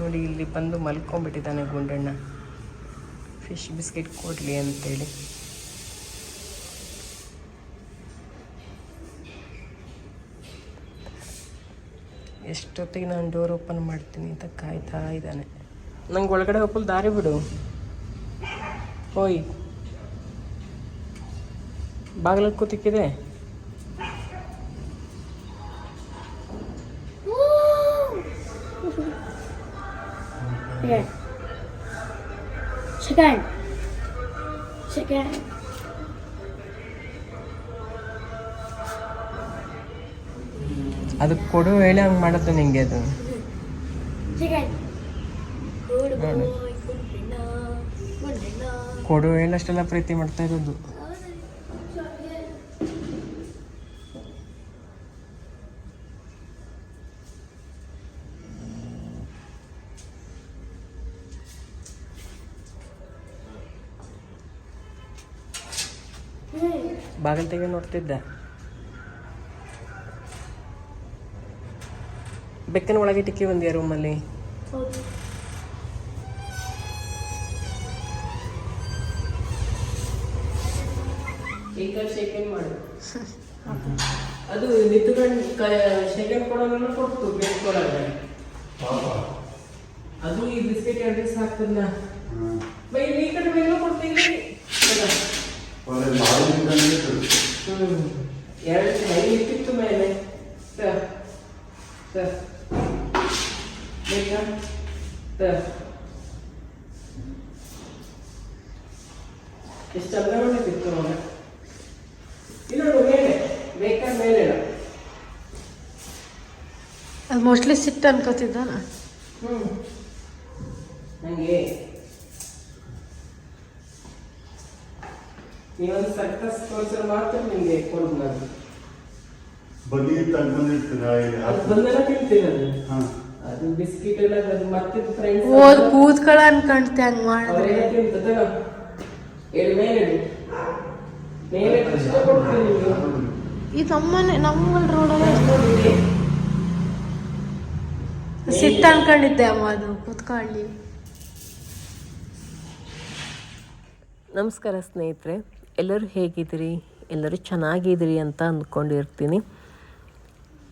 ನೋಡಿ, ಇಲ್ಲಿ ಬಂದು ಮಲ್ಕೊಂಡ್ಬಿಟ್ಟಿದ್ದಾನೆ ಗುಂಡಣ್ಣ ಫಿಶ್ ಬಿಸ್ಕೆಟ್ ಕೊಡಲಿ ಅಂತೇಳಿ. ಎಷ್ಟೊತ್ತಿಗೆ ನಾನು ಡೋರ್ ಓಪನ್ ಮಾಡ್ತೀನಿ ಅಂತ ಕಾಯ್ತಾ ಇದ್ದಾನೆ. ನಂಗೆ ಒಳಗಡೆ ಹೋಗಲು ದಾರಿ ಬಿಡು. ಹೋಯ್. ಬಾಗಿಲಲ್ಲಿ ಕೂತಿಕ್ಕಿದೆ. ಚಿಕನ್ ಸೆಕೆಂಡ್ ಸೆಕೆಂಡ್ ಅದು ಕೊಡುವ ಹೇಳಿ ಹಂಗೆ ಮಾಡುತ್ತೆ ನೀಂಗ ಅದು. ಚಿಕನ್ ಕೂರು ಕೂಯ್ತು ನಾ ಪ್ರೀತಿ ಮಾಡ್ತಾ ಇರೋದು. ಬಾಗಿಲು ತೆಗೆ ನೋಡ್ತಿದ್ದೆ. ಬೆಕ್ಕನ ಒಳಗೆ ಟಿಕ್ಕಿ ಬಂದಿಯ ರೂಮಲ್ಲಿ ಮಾಡು? ಅದು ನಿಂತುಕೊಂಡು ಶೇಖರಣೆ ಕೊಡೋನೆಲ್ಲ ಕೊಡ್ತು ಬೇಡ್ಕೊಳ್ಳೋದ್ರೆ ಅದು ಈ ಬಿಸ್ಕೆಟ್ ಎರಡು ದಿವಸ ಹಾಕ್ತದ ಬೈ ಈ ಕಡೆ ಮೇಲೆ ಕೊಡ್ತೀನಿ. ಹ್ಮ್ ಎರಡು ಕೈ ಇಟ್ಟಿತ್ತು ಮೇಲೆ. ಸರ್ ಸರ್ ಬೇಕಾ? ಸರ್ ಎಷ್ಟು ಚಂದ್ರಗೊಂಡಿತ್ತು ಮಗ ಇಲ್ಲ ಮೇಲೆ. ಬೇಕಾ ಮೇಲೆ. ಅದು ಮೋಸ್ಟ್ಲಿ ಸಿಟ್ಟು ಅನ್ಕೋತಿದ್ದಾನ? ಹ್ಮ್. ನಂಗೆ ನೀವೊಂದು ಸರ್ಕಸ್ ತೋರಿಸಿದ್ರೆ ಮಾತ್ರ ನಿಮಗೆ ಕೊಡೋದು ನಾನು. ಬನ್ನಿ ತಗೊಂಡಿರ್ತೀರಾ ಅದು ಬಂದೆಲ್ಲ ತಿಂತೀನಿ ಅದು ಅದು ಬಿಸ್ಕಿಟ್ ಎಲ್ಲ ಅದು ಮತ್ತೆ ಫ್ರೆಂಡ್ಸ್ ಓದ್ ಕೂತ್ಕೊಳ ಅನ್ಕೊಂಡ್ತೆ ಹಂಗ್ ಮಾಡಿದ್ರೆ. ಅವರೆಲ್ಲ ತಿಂತ ತಗೋ ಹೇಳಿ ಮೇಲೆ ಈ ನಮ್ಮನೆ ನಮ್ಮ ರೋಡಲ್ಲೇ ಸಿಟ್ಟು ಅನ್ಕೊಂಡಿದ್ದೆ ಅಮ್ಮ ಅದು ಕೂತ್ಕೊಳ್ಳಿ. ನಮಸ್ಕಾರ ಸ್ನೇಹಿತರೆ. ಎಲ್ಲರೂ ಹೇಗಿದ್ದೀರಿ? ಎಲ್ಲರೂ ಚೆನ್ನಾಗಿದ್ದೀರಿ ಅಂತ ಅಂದ್ಕೊಂಡಿರ್ತೀನಿ.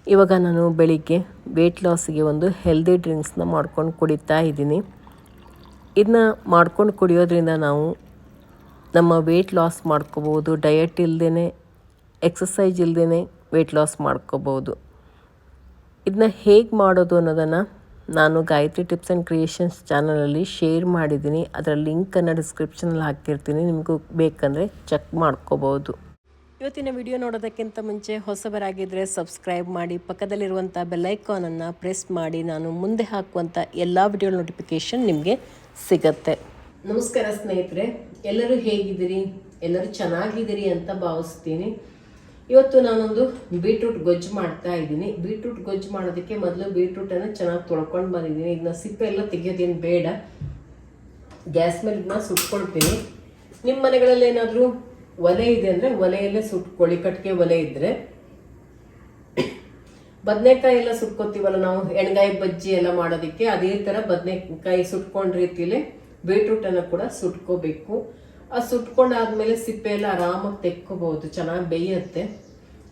ಇವಾಗ ನಾನು ಬೆಳಿಗ್ಗೆ ವೆಯ್ಟ್ ಲಾಸಿಗೆ ಒಂದು ಹೆಲ್ದಿ ಡ್ರಿಂಕ್ಸ್ನ ಮಾಡ್ಕೊಂಡು ಕುಡಿತಾ ಇದ್ದೀನಿ. ಇದನ್ನ ಮಾಡ್ಕೊಂಡು ಕುಡಿಯೋದ್ರಿಂದ ನಾವು ನಮ್ಮ ವೆಯ್ಟ್ ಲಾಸ್ ಮಾಡ್ಕೋಬೋದು ಡಯಟ್ ಇಲ್ಲದೇ ಎಕ್ಸಸೈಜ್ ಇಲ್ಲದೇ ವೆಯ್ಟ್ ಲಾಸ್ ಮಾಡ್ಕೋಬೋದು. ಇದನ್ನ ಹೇಗೆ ಮಾಡೋದು ಅನ್ನೋದನ್ನು ನಾನು ಗಾಯತ್ರಿ ಟಿಪ್ಸ್ ಆ್ಯಂಡ್ ಕ್ರಿಯೇಷನ್ಸ್ ಚಾನಲಲ್ಲಿ ಶೇರ್ ಮಾಡಿದ್ದೀನಿ. ಅದರ ಲಿಂಕನ್ನು ಡಿಸ್ಕ್ರಿಪ್ಷನಲ್ಲಿ ಹಾಕಿರ್ತೀನಿ. ನಿಮಗೂ ಬೇಕಂದರೆ ಚೆಕ್ ಮಾಡ್ಕೋಬೋದು. ಇವತ್ತಿನ ವಿಡಿಯೋ ನೋಡೋದಕ್ಕಿಂತ ಮುಂಚೆ ಹೊಸಬರಾಗಿದ್ದರೆ ಸಬ್ಸ್ಕ್ರೈಬ್ ಮಾಡಿ, ಪಕ್ಕದಲ್ಲಿರುವಂಥ ಬೆಲ್ಲೈಕಾನನ್ನು ಪ್ರೆಸ್ ಮಾಡಿ, ನಾನು ಮುಂದೆ ಹಾಕುವಂಥ ಎಲ್ಲ ವಿಡಿಯೋ ನೋಟಿಫಿಕೇಷನ್ ನಿಮಗೆ ಸಿಗತ್ತೆ. ನಮಸ್ಕಾರ ಸ್ನೇಹಿತರೆ, ಎಲ್ಲರೂ ಹೇಗಿದ್ದೀರಿ? ಎಲ್ಲರೂ ಚೆನ್ನಾಗಿದ್ದೀರಿ ಅಂತ ಭಾವಿಸ್ತೀನಿ. ಇವತ್ತು ನಾನೊಂದು ಬೀಟ್ರೂಟ್ ಗೊಜ್ಜು ಮಾಡ್ತಾ ಇದ್ದೀನಿ. ಬೀಟ್ರೂಟ್ ಗೊಜ್ಜು ಮಾಡೋದಕ್ಕೆ ಮೊದಲು ಬೀಟ್ರೂಟನ್ನು ಚೆನ್ನಾಗಿ ತೊಳ್ಕೊಂಡು ಬಂದಿದ್ದೀನಿ. ಇದನ್ನ ಸಿಪ್ಪೆ ಎಲ್ಲ ತೆಗೆಯೋದೇನು ಬೇಡ. ಗ್ಯಾಸ್ ಮೇಲೆ ಇದನ್ನ ಸುಟ್ಕೊಳ್ತೀನಿ. ನಿಮ್ಮ ಮನೆಗಳಲ್ಲಿ ಏನಾದರೂ ಒಲೆ ಇದೆ ಅಂದರೆ ಒಲೆಯಲ್ಲೇ ಸುಟ್ಕೊಳ್ಳಿ. ಕಟ್ಟಿಗೆ ಒಲೆ ಇದ್ದರೆ ಬದನೆಕಾಯಿ ಎಲ್ಲ ಸುಟ್ಕೋತೀವಲ್ಲ ನಾವು? ಎಣ್ಗಾಯಿ ಬಜ್ಜಿ ಎಲ್ಲ ಮಾಡೋದಕ್ಕೆ ಅದೇ ಥರ ಬದನೆಕಾಯಿ ಸುಟ್ಕೊಂಡ ರೀತಿಯಲ್ಲಿ ಬೀಟ್ರೂಟನ್ನು ಕೂಡ ಸುಟ್ಕೋಬೇಕು. ಆ ಸುಟ್ಕೊಂಡಾದ್ಮೇಲೆ ಸಿಪ್ಪೆ ಎಲ್ಲ ಆರಾಮಾಗಿ ತೆಕ್ಕೋಬಹುದು ಚೆನ್ನಾಗಿ ಬೇಯುತ್ತೆ.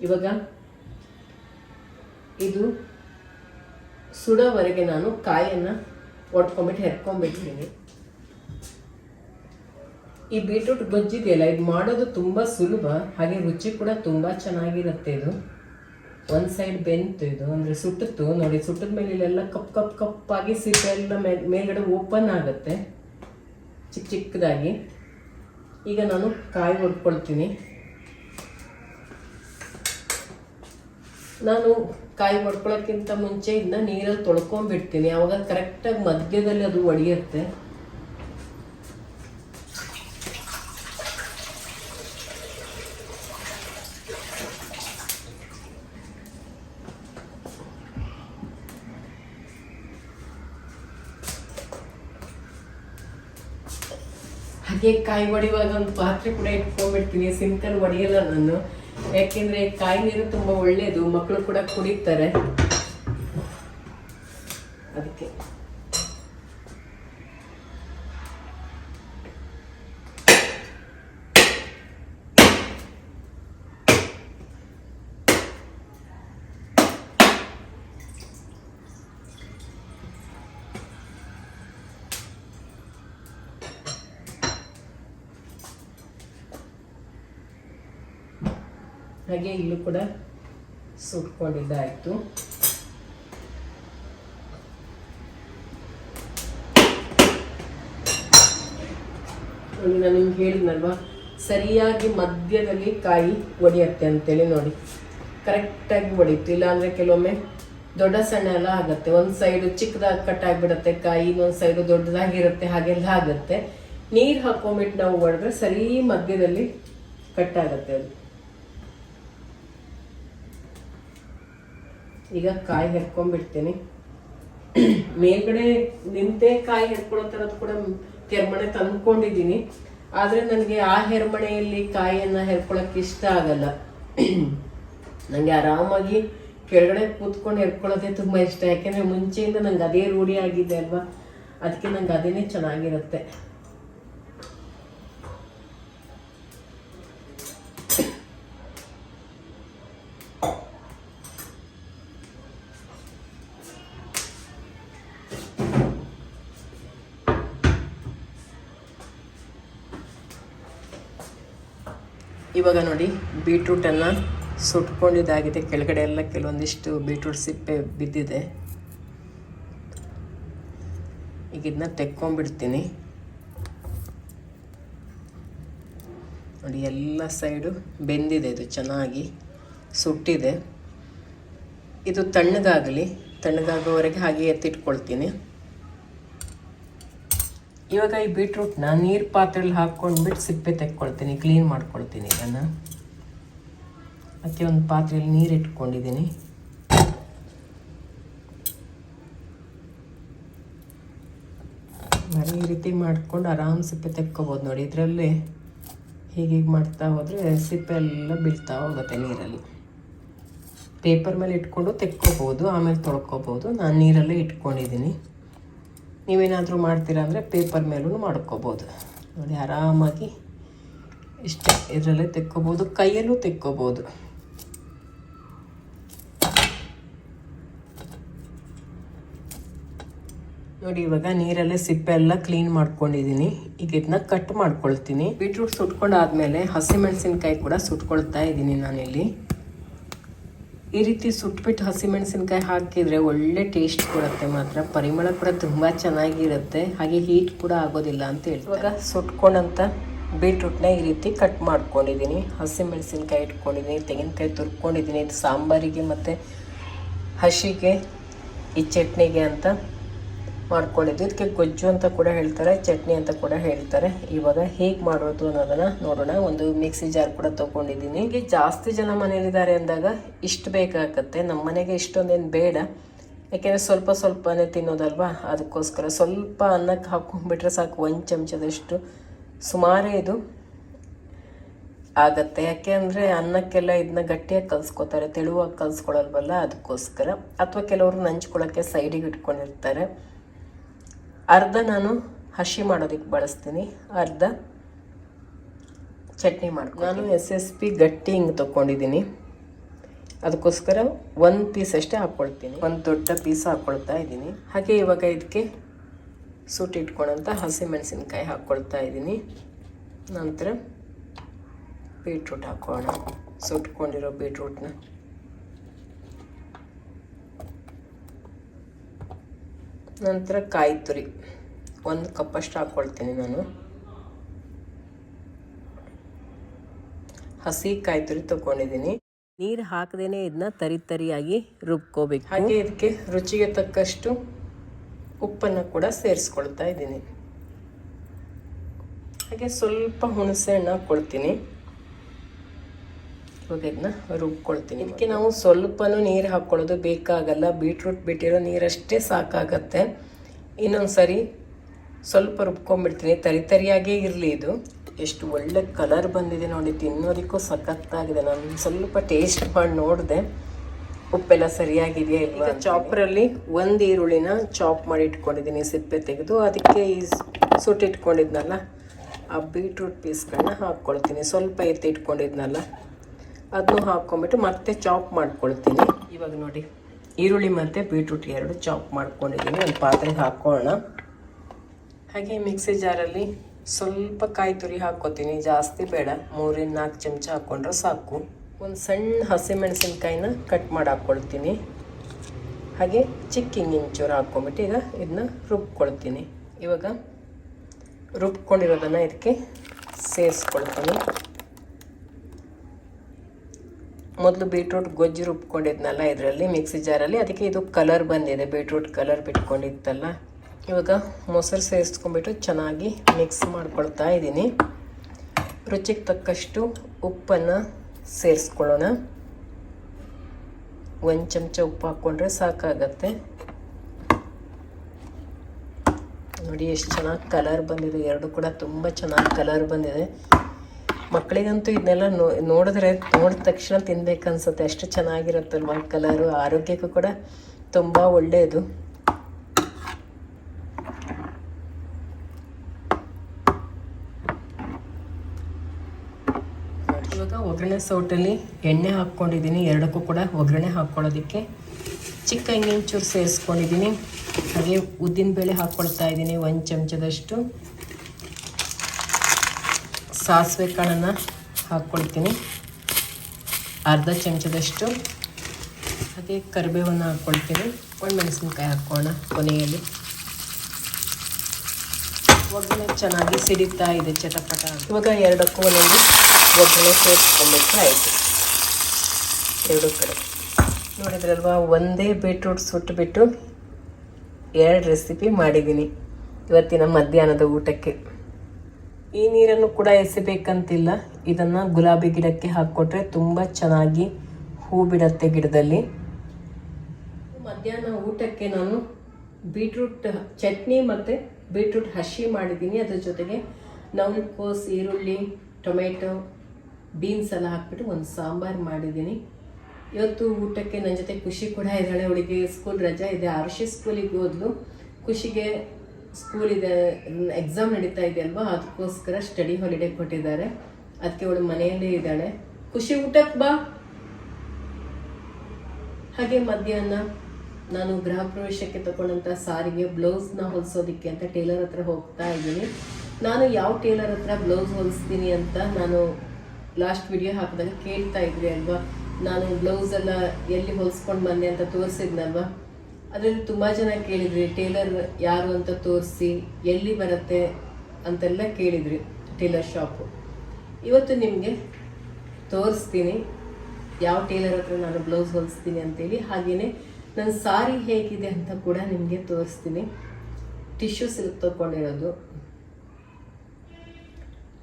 ಇವಾಗ ಇದು ಸುಡೋವರೆಗೆ ನಾನು ಕಾಯನ್ನು ಒಡ್ಕೊಂಡ್ಬಿಟ್ಟು ಹೆರ್ಕೊಂಡ್ಬಿಟ್ಟಿದ್ದೀನಿ ಈ ಬೀಟ್ರೂಟ್ ಗೊಜ್ಜಿದೆಯಲ್ಲ, ಇದು ಮಾಡೋದು ತುಂಬ ಸುಲಭ, ಹಾಗೆ ರುಚಿ ಕೂಡ ತುಂಬ ಚೆನ್ನಾಗಿರುತ್ತೆ ಇದು. ಒಂದು ಸೈಡ್ ಬೆಂತು ಇದು, ಅಂದರೆ ಸುಟ್ಟಿತ್ತು. ನೋಡಿ, ಸುಟ್ಟಿದ ಮೇಲೆ ಇಲ್ಲೆಲ್ಲ ಕಪ್ ಕಪ್, ಕಪ್ಪಾಗಿ ಸಿಪ್ಪೆ ಎಲ್ಲ ಮೇಲ್ಗಡೆ ಓಪನ್ ಆಗುತ್ತೆ. ಚಿಕ್ಕ ಚಿಕ್ಕದಾಗಿ. ಈಗ ನಾನು ಕಾಯಿ ಹೊಡ್ಕೊಳ್ತೀನಿ ನಾನು ಕಾಯಿ ಹೊಡ್ಕೊಳ್ಳೋಕ್ಕಿಂತ ಮುಂಚೆ ಇದನ್ನ ನೀರಲ್ಲಿ ತೊಳ್ಕೊಂಡ್ಬಿಡ್ತೀನಿ. ಆವಾಗ ಕರೆಕ್ಟಾಗಿ ಮಧ್ಯದಲ್ಲಿ ಅದು ಒಡೆಯುತ್ತೆ. ಹಾಗೆ ಕಾಯಿ ಒಡೆಯುವಾಗ ಒಂದು ಪಾತ್ರೆ ಕೂಡ ಇಟ್ಕೊಂಡ್ಬಿಡ್ತೀನಿ ಸಿಂಕಲ್ಲಿ ಒಡೆಯಲ್ಲ ನಾನು. ಯಾಕೆಂದರೆ ಕಾಯಿ ನೀರು ತುಂಬ ಒಳ್ಳೆಯದು ಮಕ್ಕಳು ಕೂಡ ಕುಡಿತಾರೆ. ಹಾಗೆ ಇಲ್ಲೂ ಕೂಡ ಸುಟ್ಕೊಂಡಿದ್ದಾಯಿತು. ನಾನು ನಿಮ್ಗೆ ಹೇಳಿದ್ನಲ್ವಾ, ಸರಿಯಾಗಿ ಮಧ್ಯದಲ್ಲಿ ಕಾಯಿ ಒಡೆಯತ್ತೆ ಅಂತೇಳಿ ನೋಡಿ. ಕರೆಕ್ಟಾಗಿ ಒಡೀತು ಇಲ್ಲಾಂದರೆ ಕೆಲವೊಮ್ಮೆ ದೊಡ್ಡ ಸಣ್ಣ ಎಲ್ಲ ಆಗುತ್ತೆ. ಒಂದು ಸೈಡು ಚಿಕ್ಕದಾಗಿ ಕಟ್ ಆಗಿಬಿಡುತ್ತೆ, ಕಾಯಿ ಇನ್ನೊಂದು ಸೈಡು ದೊಡ್ಡದಾಗಿರುತ್ತೆ, ಹಾಗೆಲ್ಲ ಆಗುತ್ತೆ. ನೀರು ಹಾಕೊಂಬಿಟ್ಟು ನಾವು ಒಡೆದ್ರೆ ಸರಿ ಮಧ್ಯದಲ್ಲಿ ಕಟ್ ಆಗುತ್ತೆ ಅದು. ಈಗ ಕಾಯಿ ಹೆರ್ಕೊಂಡ್ಬಿಡ್ತೀನಿ. ಮೇಲ್ಗಡೆ ನಿಂತೆ ಕಾಯಿ ಹೆರ್ಕೊಳ್ಳೋ ಥರದ್ದು ಕೂಡ ಕೆರ್ಮಣೆ ತಂದ್ಕೊಂಡಿದ್ದೀನಿ. ಆದರೆ ನನಗೆ ಆ ಹೆರ್ಮಣೆಯಲ್ಲಿ ಕಾಯಿಯನ್ನು ಹೆರ್ಕೊಳಕ್ಕೆ ಇಷ್ಟ ಆಗಲ್ಲ. ನನಗೆ ಆರಾಮಾಗಿ ಕೆಳಗಡೆ ಕೂತ್ಕೊಂಡು ಹೆರ್ಕೊಳ್ಳೋದೇ ತುಂಬ ಇಷ್ಟ. ಯಾಕೆಂದರೆ ಮುಂಚೆಯಿಂದ ನಂಗೆ ಅದೇ ರೂಢಿ ಆಗಿದೆ ಅಲ್ವಾ? ಅದಕ್ಕೆ ನಂಗೆ ಅದೇನೇ ಚೆನ್ನಾಗಿರುತ್ತೆ. ಇವಾಗ ನೋಡಿ ಬೀಟ್ರೂಟನ್ನು ಸುಟ್ಕೊಂಡಿದ್ದಾಗಿದೆ. ಕೆಳಗಡೆ ಎಲ್ಲ ಕೆಲವೊಂದಿಷ್ಟು ಬೀಟ್ರೂಟ್ ಸಿಪ್ಪೆ ಬಿದ್ದಿದೆ. ಈಗ ಇದನ್ನ ತೆಕ್ಕೊಂಬಿಡ್ತೀನಿ ನೋಡಿ, ಎಲ್ಲ ಸೈಡು ಬೆಂದಿದೆ ಇದು, ಚೆನ್ನಾಗಿ ಸುಟ್ಟಿದೆ. ಇದು ತಣ್ಣಗಾಗಲಿ ತಣ್ಣಗಾಗೋವರೆಗೆ ಹಾಗೆ ಎತ್ತಿಟ್ಕೊಳ್ತೀನಿ. ಇವಾಗ ಈ ಬೀಟ್ರೂಟ್ನ ನೀರು ಪಾತ್ರೆಲಿ ಹಾಕ್ಕೊಂಡ್ಬಿಟ್ಟು ಸಿಪ್ಪೆ ತೆಕ್ಕೊಳ್ತೀನಿ ಕ್ಲೀನ್ ಮಾಡ್ಕೊಳ್ತೀನಿ, ಇದನ್ನು. ಮತ್ತೆ ಒಂದು ಪಾತ್ರೆಯಲ್ಲಿ ನೀರು ಇಟ್ಕೊಂಡಿದ್ದೀನಿ ಈ ರೀತಿ ಮಾಡಿಕೊಂಡು ಆರಾಮ್ ಸಿಪ್ಪೆ ತೆಕ್ಕೋಬೋದು ನೋಡಿ, ಇದರಲ್ಲಿ ಹೀಗೆ ಮಾಡ್ತಾ ಹೋದರೆ ಸಿಪ್ಪೆ ಎಲ್ಲ ಬೀಳ್ತಾ ಹೋಗುತ್ತೆ ನೀರಲ್ಲಿ. ಪೇಪರ್ ಮೇಲೆ ಇಟ್ಕೊಂಡು ತೆಕ್ಕೋಬೋದು, ಆಮೇಲೆ ತೊಳ್ಕೊಬೋದು, ನಾನು ನೀರಲ್ಲೇ ಇಟ್ಕೊಂಡಿದ್ದೀನಿ ನೀವೇನಾದರೂ ಮಾಡ್ತೀರಾ ಅಂದರೆ ಪೇಪರ್ ಮೇಲೂ ಮಾಡ್ಕೋಬೋದು. ನೋಡಿ, ಆರಾಮಾಗಿ ಇಷ್ಟ. ಇದರಲ್ಲೇ ತೆಕ್ಕೋಬೋದು, ಕೈಯಲ್ಲೂ ತೆಕ್ಕೋಬೋದು. ನೋಡಿ, ಇವಾಗ ನೀರಲ್ಲೇ ಸಿಪ್ಪೆ ಎಲ್ಲ ಕ್ಲೀನ್ ಮಾಡ್ಕೊಂಡಿದ್ದೀನಿ. ಈಗ ಇದನ್ನ ಕಟ್ ಮಾಡ್ಕೊಳ್ತೀನಿ. ಬೀಟ್ರೂಟ್ ಸುಟ್ಕೊಂಡಾದ್ಮೇಲೆ ಹಸಿಮೆಣಸಿನ್ಕಾಯಿ ಕೂಡ ಸುಟ್ಕೊಳ್ತಾ ಇದ್ದೀನಿ ನಾನಿಲ್ಲಿ. ಈ ರೀತಿ ಸುಟ್ಬಿಟ್ಟು ಹಸಿಮೆಣಸಿನ್ಕಾಯಿ ಹಾಕಿದರೆ ಒಳ್ಳೆ ಟೇಸ್ಟ್ ಕೊಡುತ್ತೆ ಮಾತ್ರ. ಪರಿಮಳ ಕೂಡ ತುಂಬ ಚೆನ್ನಾಗಿರುತ್ತೆ. ಹಾಗೆ ಹೀಟ್ ಕೂಡ ಆಗೋದಿಲ್ಲ ಅಂತ ಹೇಳಿ ಇವಾಗ ಸುಟ್ಕೊಂಡಂಥ ಬೀಟ್ರೂಟ್ನ ಈ ರೀತಿ ಕಟ್ ಮಾಡ್ಕೊಂಡಿದ್ದೀನಿ. ಹಸಿಮೆಣಸಿನ್ಕಾಯಿ ಇಟ್ಕೊಂಡಿದ್ದೀನಿ, ತೆಂಗಿನಕಾಯಿ ತುರ್ಕೊಂಡಿದ್ದೀನಿ. ಇದು ಸಾಂಬಾರಿಗೆ ಮತ್ತು ಹಸಿಗೆ, ಈ ಚಟ್ನಿಗೆ ಅಂತ ಮಾಡ್ಕೊಂಡಿದ್ದು ಇದಕ್ಕೆ ಗೊಜ್ಜು ಅಂತ ಕೂಡ ಹೇಳ್ತಾರೆ, ಚಟ್ನಿ ಅಂತ ಕೂಡ ಹೇಳ್ತಾರೆ. ಇವಾಗ ಹೇಗೆ ಮಾಡೋದು ಅನ್ನೋದನ್ನ ನೋಡೋಣ. ಒಂದು ಮಿಕ್ಸಿ ಜಾರ್ ಕೂಡ ತೊಗೊಂಡಿದ್ದೀನಿ. ಹೀಗೆ ಜಾಸ್ತಿ ಜನ ಮನೇಲಿದ್ದಾರೆ ಅಂದಾಗ ಇಷ್ಟು ಬೇಕಾಗತ್ತೆ. ನಮ್ಮ ಮನೆಗೆ ಇಷ್ಟೊಂದೇನು ಬೇಡ. ಯಾಕೆಂದರೆ ಸ್ವಲ್ಪ ಸ್ವಲ್ಪನೇ ತಿನ್ನೋದಲ್ವಾ? ಅದಕ್ಕೋಸ್ಕರ ಸ್ವಲ್ಪ ಅನ್ನಕ್ಕೆ ಹಾಕೊಂಡ್ಬಿಟ್ರೆ ಸಾಕು. ಒಂದು ಚಮಚದಷ್ಟು ಸುಮಾರೇ ಇದು ಆಗತ್ತೆ. ಯಾಕೆ ಅಂದರೆ ಅನ್ನಕ್ಕೆಲ್ಲ ಇದನ್ನ ಗಟ್ಟಿಯಾಗಿ ಕಲಿಸ್ಕೊತಾರೆ. ತೆಳುವಾಗಿ ಕಲಿಸ್ಕೊಳಲ್ವಲ್ಲ? ಅದಕ್ಕೋಸ್ಕರ. ಅಥವಾ ಕೆಲವರು ನಂಚ್ಕೊಳ್ಳೋಕ್ಕೆ ಸೈಡಿಗೆ ಇಟ್ಕೊಂಡಿರ್ತಾರೆ. ಅರ್ಧ ನಾನು ಹಸಿ ಮಾಡೋದಕ್ಕೆ ಬಳಸ್ತೀನಿ ಅರ್ಧ ಚಟ್ನಿ ಮಾಡ್ಕೊ ನಾನು ಎಸ್ ಎಸ್ ಪಿ ಗಟ್ಟಿ ಹಿಂಗೆ ತೊಗೊಂಡಿದ್ದೀನಿ ಅದಕ್ಕೋಸ್ಕರ ಒಂದು ಪೀಸ್ ಅಷ್ಟೇ ಹಾಕ್ಕೊಳ್ತೀನಿ ಒಂದು ದೊಡ್ಡ ಪೀಸ್ ಹಾಕ್ಕೊಳ್ತಾ ಇದ್ದೀನಿ. ಹಾಗೆ ಇವಾಗ ಇದಕ್ಕೆ ಸುಟ್ಟಿಟ್ಕೊಂಡಂಥ ಹಸಿಮೆಣಸಿನ್ಕಾಯಿ ಹಾಕ್ಕೊಳ್ತಾ ಇದ್ದೀನಿ. ನಂತರ ಬೀಟ್ರೂಟ್ ಹಾಕೋಣ. ಸುಟ್ಕೊಂಡಿರೋ ಬೀಟ್ರೂಟ್ನ ನಂತರ ಕಾಯಿ ತುರಿ. ಒಂದು ಕಪ್ಪಷ್ಟು ಹಾಕ್ಕೊಳ್ತೀನಿ ನಾನು. ಹಸಿ ಕಾಯಿ ತುರಿ ತಗೊಂಡಿದ್ದೀನಿ ನೀರು ಹಾಕದೇನೆ ಇದನ್ನ ತರಿ ತರಿಯಾಗಿ ರುಬ್ಕೋಬೇಕು. ಹಾಗೆ ಇದಕ್ಕೆ ರುಚಿಗೆ ತಕ್ಕಷ್ಟು ಉಪ್ಪನ್ನು ಕೂಡ ಸೇರಿಸ್ಕೊಳ್ತಾ ಇದ್ದೀನಿ ಹಾಗೆ ಸ್ವಲ್ಪ ಹುಣಸೆ ಹಣ್ಣು ಹಾಕ್ಕೊಳ್ತೀನಿ ಇವಾಗ ಇದನ್ನ ರುಬ್ಕೊಳ್ತೀನಿ ಇದಕ್ಕೆ ನಾವು ಸ್ವಲ್ಪನೂ ನೀರು ಹಾಕ್ಕೊಳ್ಳೋದು ಬೇಕಾಗಲ್ಲ. ಬೀಟ್ರೂಟ್ ಬಿಟ್ಟಿರೋ ನೀರಷ್ಟೇ ಸಾಕಾಗತ್ತೆ. ಇನ್ನೊಂದು ಸರಿ ಸ್ವಲ್ಪ ರುಬ್ಕೊಂಡ್ಬಿಡ್ತೀನಿ. ತರಿ ತರಿಯಾಗೇ ಇರಲಿ ಇದು. ಎಷ್ಟು ಒಳ್ಳೆ ಕಲರ್ ಬಂದಿದೆ ನೋಡಿ ತಿನ್ನೋದಕ್ಕೂ ಸಖತ್ತಾಗಿದೆ. ನಾನು ಸ್ವಲ್ಪ ಟೇಸ್ಟ್ ಮಾಡಿ ನೋಡಿದೆ. ಉಪ್ಪೆಲ್ಲ ಸರಿಯಾಗಿದೆಯಾ ಇಲ್ವಾ ಚಾಪ್ರಲ್ಲಿ ಒಂದು ಈರುಳ್ಳಿನ ಚಾಪ್ ಮಾಡಿ ಇಟ್ಕೊಂಡಿದ್ದೀನಿ ಸಿಪ್ಪೆ ತೆಗೆದು. ಅದಕ್ಕೆ ಈ ಸುಟ್ಟಿಟ್ಕೊಂಡಿದ್ನಲ್ಲ ಆ ಬೀಟ್ರೂಟ್ ಪೀಸ್ಗಳನ್ನ ಹಾಕ್ಕೊಳ್ತೀನಿ. ಸ್ವಲ್ಪ ಎತ್ತಿ ಇಟ್ಕೊಂಡಿದ್ನಲ್ಲ. ಅದನ್ನು ಹಾಕ್ಕೊಂಬಿಟ್ಟು ಮತ್ತೆ ಚಾಪ್ ಮಾಡ್ಕೊಳ್ತೀನಿ. ಇವಾಗ ನೋಡಿ, ಈರುಳ್ಳಿ ಮತ್ತು ಬೀಟ್ರೂಟ್ ಎರಡು ಚಾಪ್ ಮಾಡ್ಕೊಂಡಿದ್ದೀನಿ. ಒಂದು ಪಾತ್ರೆಗೆ ಹಾಕ್ಕೊಳ್ಳೋಣ. ಹಾಗೆ ಮಿಕ್ಸಿ ಜಾರಲ್ಲಿ ಸ್ವಲ್ಪ ಕಾಯಿ ತುರಿ ಹಾಕ್ಕೋತೀನಿ. ಜಾಸ್ತಿ ಬೇಡ. ಮೂರಿಂದ ನಾಲ್ಕು ಚಮಚ ಹಾಕ್ಕೊಂಡ್ರೆ ಸಾಕು. ಒಂದು ಸಣ್ಣ ಹಸಿಮೆಣಸಿನ್ಕಾಯಿನ ಕಟ್ ಮಾಡಿ ಹಾಕ್ಕೊಳ್ತೀನಿ. ಹಾಗೆ ಚಿಕ್ಕ ಹಿಂಗಿಂಚೂರು ಹಾಕ್ಕೊಂಬಿಟ್ಟು ಈಗ ಇದನ್ನ ರುಬ್ಕೊಳ್ತೀನಿ. ಇವಾಗ ರುಬ್ಕೊಂಡಿರೋದನ್ನು ಇದಕ್ಕೆ ಸೇರಿಸ್ಕೊಳ್ತೀನಿ. ಮೊದಲು ಬೀಟ್ರೂಟ್ ಗೊಜ್ಜು ರುಬ್ಕೊಂಡಿದ್ನಲ್ಲ ಇದರಲ್ಲಿ ಮಿಕ್ಸಿ ಜಾರಲ್ಲಿ ಅದಕ್ಕೆ ಇದು ಕಲರ್ ಬಂದಿದೆ ಬೀಟ್ರೂಟ್ ಕಲರ್ ಬಿಟ್ಕೊಂಡಿತ್ತಲ್ಲ. ಇವಾಗ ಮೊಸರು ಸೇರಿಸ್ಕೊಂಡ್ಬಿಟ್ಟು ಚೆನ್ನಾಗಿ ಮಿಕ್ಸ್ ಮಾಡ್ಕೊಳ್ತಾ ಇದ್ದೀನಿ. ರುಚಿಗೆ ತಕ್ಕಷ್ಟು ಉಪ್ಪನ್ನು ಸೇರಿಸ್ಕೊಳ್ಳೋಣ. ಒಂದು ಚಮಚ ಉಪ್ಪು ಹಾಕ್ಕೊಂಡ್ರೆ ಸಾಕಾಗತ್ತೆ. ನೋಡಿ, ಎಷ್ಟು ಚೆನ್ನಾಗಿ ಕಲರ್ ಬಂದಿದೆ. ಎರಡು ಕೂಡ ತುಂಬ ಚೆನ್ನಾಗಿ ಕಲರ್ ಬಂದಿದೆ. ಮಕ್ಕಳಿಗಂತೂ ಇದನ್ನೆಲ್ಲ ನೋ, ನೋಡಿದ್ರೆ ನೋಡಿದ ತಕ್ಷಣ ತಿನ್ಬೇಕನ್ಸುತ್ತೆ. ಅಷ್ಟು ಚೆನ್ನಾಗಿರುತ್ತಲ್ವ ಕಲರು? ಆರೋಗ್ಯಕ್ಕೂ ಕೂಡ ತುಂಬ ಒಳ್ಳೆಯದು. ಇವಾಗ ಒಗ್ಗರಣೆ ಸೌಟಲ್ಲಿ ಎಣ್ಣೆ ಹಾಕ್ಕೊಂಡಿದ್ದೀನಿ. ಎರಡಕ್ಕೂ ಕೂಡ ಒಗ್ಗರಣೆ ಹಾಕ್ಕೊಳ್ಳೋದಕ್ಕೆ. ಚಿಕ್ಕ ಹಿಂಗಿಂಚೂರು ಸೇರಿಸ್ಕೊಂಡಿದ್ದೀನಿ. ಹಾಗೆ ಉದ್ದಿನಬೇಳೆ ಹಾಕ್ಕೊಳ್ತಾ ಇದ್ದೀನಿ. ಒಂದು ಚಮಚದಷ್ಟು. ಸಾಸಿವೆ ಕಾಳನ್ನು ಹಾಕ್ಕೊಳ್ತೀನಿ ಅರ್ಧ ಚಮಚದಷ್ಟು. ಹಾಗೆ ಕರಿಬೇವನ್ನು ಹಾಕ್ಕೊಳ್ತೀನಿ ಒಣಮೆಣಸಿನ್ಕಾಯಿ ಹಾಕ್ಕೋಣ ಕೊನೆಯಲ್ಲಿ. ಒಗ್ಗರಣೆ ಚೆನ್ನಾಗಿ ಸಿಡಿತಾ ಇದೆ ಚಟಪಟ. ಇವಾಗ ಎರಡಕ್ಕೂ ಒಂದೊಂದು ಒಗ್ಗರಣೆ ಸೇರಿಸ್ಕೊಂಡ್ಬಿಟ್ರೆ ಆಯಿತು. ಎರಡು ಕಡೆ. ನೋಡಿದ್ರಲ್ವಾ, ಒಂದೇ ಬೀಟ್ರೂಟ್ ಸುಟ್ಟುಬಿಟ್ಟು ಎರಡು ರೆಸಿಪಿ ಮಾಡಿದ್ದೀನಿ. ಇವತ್ತಿನ ಮಧ್ಯಾಹ್ನದ ಊಟಕ್ಕೆ. ಈ ನೀರನ್ನು ಕೂಡ ಎಸಿಬೇಕಂತಿಲ್ಲ. ಇದನ್ನು ಗುಲಾಬಿ ಗಿಡಕ್ಕೆ ಹಾಕ್ಕೊಟ್ರೆ ತುಂಬ ಚೆನ್ನಾಗಿ ಹೂ ಬಿಡತ್ತೆ ಗಿಡದಲ್ಲಿ. ಮಧ್ಯಾಹ್ನ ಊಟಕ್ಕೆ ನಾನು ಬೀಟ್ರೂಟ್ ಚಟ್ನಿ ಮತ್ತು ಬೀಟ್ರೂಟ್ ಹಸಿ ಮಾಡಿದ್ದೀನಿ. ಅದ್ರ ಜೊತೆಗೆ ನವಲಕೋಸ್ ಈರುಳ್ಳಿ, ಟೊಮೆಟೊ, ಬೀನ್ಸ್ ಎಲ್ಲ ಹಾಕ್ಬಿಟ್ಟು ಒಂದು ಸಾಂಬಾರು ಮಾಡಿದ್ದೀನಿ. ಇವತ್ತು ಊಟಕ್ಕೆ ನನ್ನ ಜೊತೆ ಖುಷಿ ಕೂಡ ಇದ್ದಾಳೆ. ಅವಳಿಗೆ ಸ್ಕೂಲ್ ರಜಾ ಇದೆ. ಆರುಷಿ ಸ್ಕೂಲಿಗೆ ಹೋದ್ಲು. ಖುಷಿಗೆ ಸ್ಕೂಲ್ ಇದೆ ಎಕ್ಸಾಮ್ ನಡೀತಾ ಇದೆ ಅಲ್ವಾ? ಅದಕ್ಕೋಸ್ಕರ ಸ್ಟಡಿ ಹಾಲಿಡೇ ಕೊಟ್ಟಿದ್ದಾರೆ. ಅದಕ್ಕೆ ಅವಳು ಮನೆಯಲ್ಲೇ ಇದ್ದಾಳೆ. ಖುಷಿ, ಊಟಕ್ಕೆ ಬಾ. ಹಾಗೆ ಮಧ್ಯಾಹ್ನ ನಾನು ಗೃಹ ಪ್ರವೇಶಕ್ಕೆ ತಗೊಂಡಂಥ ಸಾರಿಗೆ, ಬ್ಲೌಸ್ನ ಹೊಲಿಸೋದಕ್ಕೆ ಅಂತ ಟೇಲರ್ ಹತ್ರ ಹೋಗ್ತಾ ಇದ್ದೀನಿ. ನಾನು ಯಾವ ಟೇಲರ್ ಹತ್ರ ಬ್ಲೌಸ್ ಹೊಲಿಸ್ತೀನಿ ಅಂತ ನಾನು ಲಾಸ್ಟ್ ವಿಡಿಯೋ ಹಾಕಿದಾಗ ಕೇಳ್ತಾ ಇದ್ರಿ ಅಲ್ವಾ? ನಾನು ಬ್ಲೌಸ್ ಎಲ್ಲ ಎಲ್ಲಿ ಹೊಲಿಸ್ಕೊಂಡು ಬಂದೆ ಅಂತ ತೋರಿಸಿದ್ನಲ್ವಾ? ಅದರಲ್ಲಿ ತುಂಬ ಜನ ಕೇಳಿದ್ರಿ ಟೇಲರ್ ಯಾರು ಅಂತ ತೋರಿಸಿ, ಎಲ್ಲಿ ಬರುತ್ತೆ? ಅಂತೆಲ್ಲ ಕೇಳಿದ್ರಿ, ಟೇಲರ್ ಶಾಪು. ಇವತ್ತು ನಿಮಗೆ ತೋರಿಸ್ತೀನಿ, ಯಾವ ಟೇಲರ್ ಹತ್ರ ನಾನು ಬ್ಲೌಸ್ ಹೊಲಿಸ್ತೀನಿ ಅಂತೇಳಿ ಹಾಗೆಯೇ ನನ್ನ ಸಾರಿ ಹೇಗಿದೆ ಅಂತ ಕೂಡ ನಿಮಗೆ ತೋರಿಸ್ತೀನಿ. ಟಿಶ್ಯೂ ಸಿಲ್ಕ್ ತೊಗೊಂಡಿರೋದು.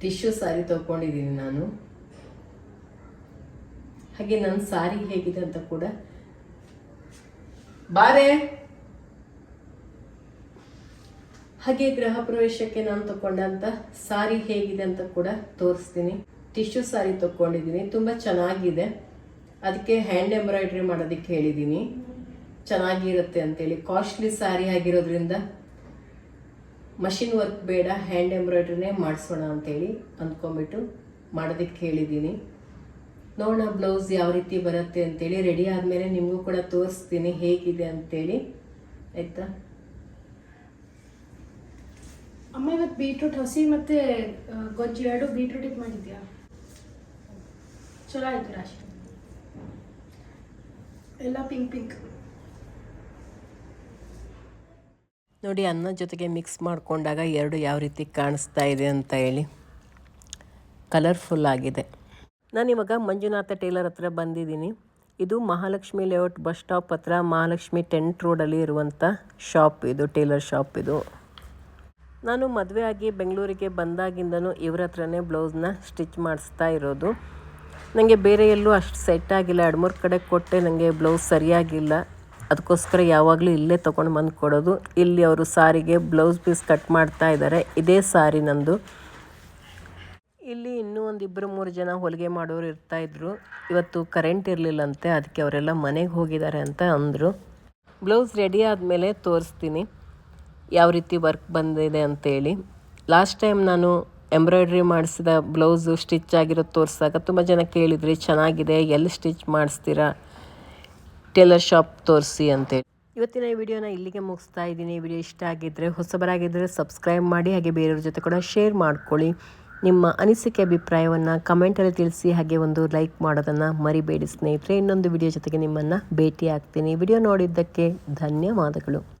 ಟಿಶ್ಯೂ ಸಾರಿ ತೊಗೊಂಡಿದ್ದೀನಿ ನಾನು. ಹಾಗೆ ನನ್ನ ಸಾರಿ ಹೇಗಿದೆ ಅಂತ ಕೂಡ ಬಾರೆ. ಹಾಗೆ ಗೃಹ ಪ್ರವೇಶಕ್ಕೆ ನಾನು ತಕೊಂಡಂತ ಸಾರಿ ಹೇಗಿದೆ ಅಂತ ಕೂಡ ತೋರಿಸ್ತೀನಿ. ಟಿಶ್ಯೂ ಸಾರಿ ತಗೊಂಡಿದ್ದೀನಿ ತುಂಬ ಚೆನ್ನಾಗಿದೆ. ಅದಕ್ಕೆ ಹ್ಯಾಂಡ್ ಎಂಬ್ರಾಯ್ಡ್ರಿ ಮಾಡೋದಕ್ಕೆ ಹೇಳಿದ್ದೀನಿ. ಚೆನ್ನಾಗಿರುತ್ತೆ ಅಂತೇಳಿ. ಕಾಸ್ಟ್ಲಿ ಸಾರಿ ಆಗಿರೋದ್ರಿಂದ ಮಷಿನ್ ವರ್ಕ್ ಬೇಡ. ಹ್ಯಾಂಡ್ ಎಂಬ್ರಾಯ್ಡ್ರಿನೇ ಮಾಡಿಸೋಣ ಅಂತೇಳಿ ಅಂದ್ಕೊಂಬಿಟ್ಟು ಮಾಡೋದಕ್ಕೆ ಹೇಳಿದ್ದೀನಿ. ನೋಡೋಣ ಬ್ಲೌಸ್ ಯಾವ ರೀತಿ ಬರುತ್ತೆ ಅಂತೇಳಿ. ರೆಡಿ ಆದಮೇಲೆ ನಿಮಗೂ ಕೂಡ ತೋರಿಸ್ತೀನಿ ಹೇಗಿದೆ ಅಂತೇಳಿ. ಆಯಿತಾ? ಅಮ್ಮ ಇವತ್ತು ಬೀಟ್ರೂಟ್ ಹಸಿ ಮತ್ತೆ ಗೊಜ್ಜು ಎರಡು ಬೀಟ್ರೂಟಿಗೆ ಮಾಡಿದ್ಯಾ? ಚಲೋ ಆಯ್ತು ರಾಶಿ. ಎಲ್ಲ ಪಿಂಕ್ ಪಿಂಕ್ ನೋಡಿ ಅನ್ನ ಜೊತೆಗೆ ಮಿಕ್ಸ್ ಮಾಡಿಕೊಂಡಾಗ ಎರಡು ಯಾವ ರೀತಿ ಕಾಣಿಸ್ತಾ ಇದೆ ಅಂತ ಹೇಳಿ. ಕಲರ್ಫುಲ್ ಆಗಿದೆ. ನಾನಿವಾಗ ಮಂಜುನಾಥ ಟೇಲರ್ ಹತ್ರ ಬಂದಿದ್ದೀನಿ. ಇದು ಮಹಾಲಕ್ಷ್ಮಿ ಲೇಔಟ್ ಬಸ್ ಸ್ಟಾಪ್ ಹತ್ರ ಮಹಾಲಕ್ಷ್ಮಿ ಟೆಂಟ್ ರೋಡಲ್ಲಿ ಇರುವಂಥ ಶಾಪ್ ಇದು, ಟೇಲರ್ ಶಾಪ್ ಇದು. ನಾನು ಮದುವೆ ಆಗಿ ಬೆಂಗಳೂರಿಗೆ ಬಂದಾಗಿಂದನೂ ಇವ್ರ ಹತ್ರನೇ ಬ್ಲೌಸ್ನ ಸ್ಟಿಚ್ ಮಾಡಿಸ್ತಾ ಇರೋದು. ನನಗೆ ಬೇರೆ ಎಲ್ಲೂ ಅಷ್ಟು ಸೆಟ್ ಆಗಿಲ್ಲ. ಎರಡು ಮೂರು ಕಡೆ ಕೊಟ್ಟೆ ನನಗೆ ಬ್ಲೌಸ್ ಸರಿಯಾಗಿಲ್ಲ. ಅದಕ್ಕೋಸ್ಕರ ಯಾವಾಗಲೂ ಇಲ್ಲೇ ತೊಗೊಂಡು ಬಂದು ಕೊಡೋದು. ಇಲ್ಲಿ ಅವರು ಸಾರಿಗೆ ಬ್ಲೌಸ್ ಪೀಸ್ ಕಟ್ ಮಾಡ್ತಾ ಇದ್ದಾರೆ. ಇದೇ ಸಾರಿ ನಂದು. ಇಲ್ಲಿ ಇನ್ನೂ ಒಂದು ಇಬ್ಬರು ಮೂರು ಜನ ಹೊಲಿಗೆ ಮಾಡೋರು ಇರ್ತಾ ಇದ್ರು. ಇವತ್ತು ಕರೆಂಟ್ ಇರಲಿಲ್ಲಂತೆ, ಅದಕ್ಕೆ ಅವರೆಲ್ಲ ಮನೆಗೆ ಹೋಗಿದ್ದಾರೆ ಅಂತ ಅಂದರು. ಬ್ಲೌಸ್ ರೆಡಿ ಆದಮೇಲೆ ತೋರಿಸ್ತೀನಿ. ಯಾವ ರೀತಿ ವರ್ಕ್ ಬಂದಿದೆ ಅಂತೇಳಿ ಲಾಸ್ಟ್ ಟೈಮ್ ನಾನು ಎಂಬ್ರಾಯ್ಡ್ರಿ ಮಾಡಿಸಿದ ಬ್ಲೌಸು ಸ್ಟಿಚ್ ಆಗಿರೋದು ತೋರಿಸಿದಾಗ ತುಂಬ ಜನ ಕೇಳಿದ್ರಿ ಚೆನ್ನಾಗಿದೆ, ಎಲ್ಲಿ ಸ್ಟಿಚ್ ಮಾಡಿಸ್ತೀರಾ? ಟೇಲರ್ ಶಾಪ್ ತೋರಿಸಿ ಅಂತೇಳಿ ಇವತ್ತಿನ ಈ ವಿಡಿಯೋನ ಇಲ್ಲಿಗೆ ಮುಗಿಸ್ತಾ ಇದ್ದೀನಿ. ವಿಡಿಯೋ ಇಷ್ಟ ಆಗಿದ್ದರೆ ಹೊಸಬರಾಗಿದ್ದರೆ ಸಬ್ಸ್ಕ್ರೈಬ್ ಮಾಡಿ, ಹಾಗೆ ಬೇರೆಯವ್ರ ಜೊತೆ ಕೂಡ ಶೇರ್ ಮಾಡ್ಕೊಳ್ಳಿ. ನಿಮ್ಮ ಅನಿಸಿಕೆ, ಅಭಿಪ್ರಾಯವನ್ನು ಕಮೆಂಟಲ್ಲಿ ತಿಳಿಸಿ, ಹಾಗೆ ಒಂದು ಲೈಕ್ ಮಾಡೋದನ್ನು ಮರಿಬೇಡಿ ಸ್ನೇಹಿತರೆ. ಇನ್ನೊಂದು ವಿಡಿಯೋ ಜೊತೆಗೆ ನಿಮ್ಮನ್ನು ಭೇಟಿ ಆಗ್ತೀನಿ ವಿಡಿಯೋ ನೋಡಿದ್ದಕ್ಕೆ ಧನ್ಯವಾದಗಳು.